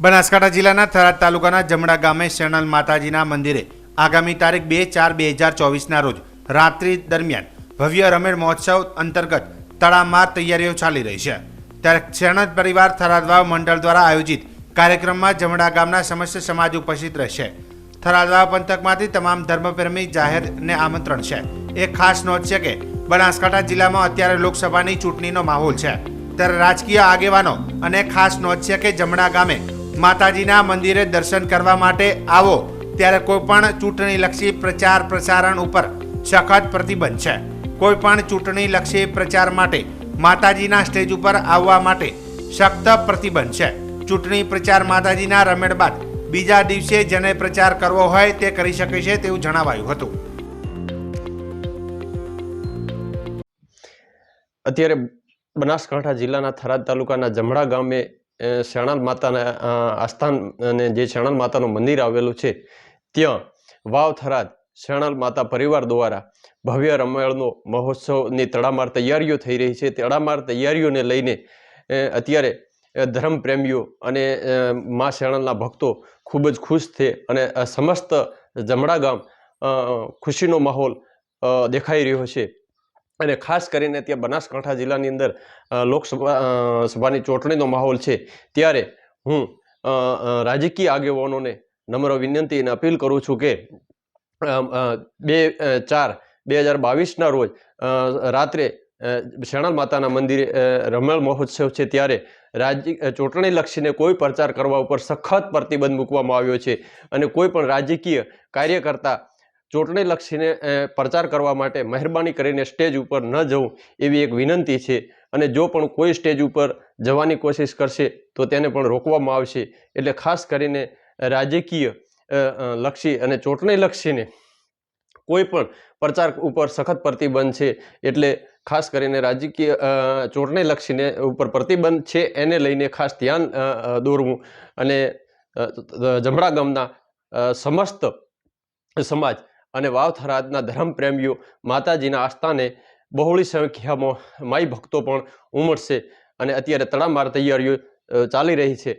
બનાસકાંઠા જિલ્લાના થરાદ તાલુકાના જમણા ગામે શરણલ માતાજીના મંદિરે આગામી તારીખ બે ચાર બે હજાર ચોવીસના રોજ રાત્રિ દરમિયાન ભવ્ય રમેણ મહોત્સવ અંતર્ગત તડામાર તૈયારીઓ ચાલી રહી છે. ત્યારે શરણદ પરિવાર થરાદવાવ મંડળ દ્વારા આયોજિત કાર્યક્રમમાં જમણા ગામના સમસ્ત સમાજ ઉપસ્થિત રહેશે. થરાદવાવ પંથકમાંથી તમામ ધર્મપ્રેમી જાહેરને આમંત્રણ છે. એ ખાસ નોંધ છે કે બનાસકાંઠા જિલ્લામાં અત્યારે લોકસભાની ચૂંટણીનો માહોલ છે. ત્યારે રાજકીય આગેવાનો અને ખાસ નોંધ છે કે જમણા ગામે માતાજીના મંદિરે દર્શન કરવા માટે આવો. ત્યારે કોઈપણ ચૂંટણીલક્ષી પ્રચાર પ્રસારણ ઉપર સખત પ્રતિબંધ છે. કોઈપણ ચૂંટણીલક્ષી પ્રચાર માટે માતાજીના સ્ટેજ ઉપર આવવા માટે સખ્ત પ્રતિબંધ છે. ચૂંટણી પ્રચાર માતાજીના રમેડ બાદ બીજા દિવસે જેને પ્રચાર કરવો હોય તે કરી શકે છે તેવું જણાવાયું હતું. અત્યારે બનાસકાંઠા જિલ્લાના થરાદ તાલુકાના જમણા ગામે અ, શેણાલ માતાના આસ્થાન અને જે શરણાલ માતાનું મંદિર આવેલું છે ત્યાં વાવ થરાદ શેણાલ માતા પરિવાર દ્વારા ભવ્ય રમણનો મહોત્સવની તડામાર તૈયારીઓ થઈ રહી છે. તડામાર તૈયારીઓને લઈને અત્યારે ધર્મપ્રેમીઓ અને મા શેણાલના ભક્તો ખૂબ જ ખુશ છે અને સમસ્ત જમણા ગામ ખુશીનો માહોલ દેખાઈ રહ્યો છે. અને ખાસ કરીને ત્યાં બનાસકાંઠા જિલ્લાની અંદર લોકસભા સભાની ચૂંટણીનો માહોલ છે. ત્યારે હું રાજકીય આગેવાનોને નમ્ર વિનંતી અને અપીલ કરું છું કે બે ચાર બે હજાર બાવીસના રોજ રાત્રે અ, માતાના મંદિરે રમણ મહોત્સવ છે ત્યારે રાજ્ય ચૂંટણી લક્ષીને કોઈ પ્રચાર કરવા ઉપર સખત પ્રતિબંધ મૂકવામાં આવ્યો છે. અને કોઈ પણ રાજકીય કાર્યકર્તા ચૂંટણી લક્ષીને પ્રચાર કરવા માટે મહેરબાની કરીને સ્ટેજ ઉપર ન જવું એવી એક વિનંતી છે. અને જો પણ કોઈ સ્ટેજ ઉપર જવાની કોશિશ કરશે, તો તેને પણ રોકવામાં આવશે. એટલે ખાસ કરીને રાજકીય લક્ષી અને ચૂંટણીલક્ષીને કોઈ પણ પ્રચાર ઉપર સખત પ્રતિબંધ છે, એટલે ખાસ કરીને રાજકીય ચૂંટણીલક્ષીને લક્ષીને ઉપર પ્રતિબંધ છે, એને લઈને ખાસ ધ્યાન દોરવું. અને જમણા ગામના સમસ્ત સમાજ અને વાવ થરાદના ધર્મપ્રેમીઓ માતાજીના આસ્થાને બહોળી સંખ્યામાં માઈ ભક્તો પણ ઉમટશે અને અત્યારે તડામાર તૈયારીઓ ચાલી રહી છે.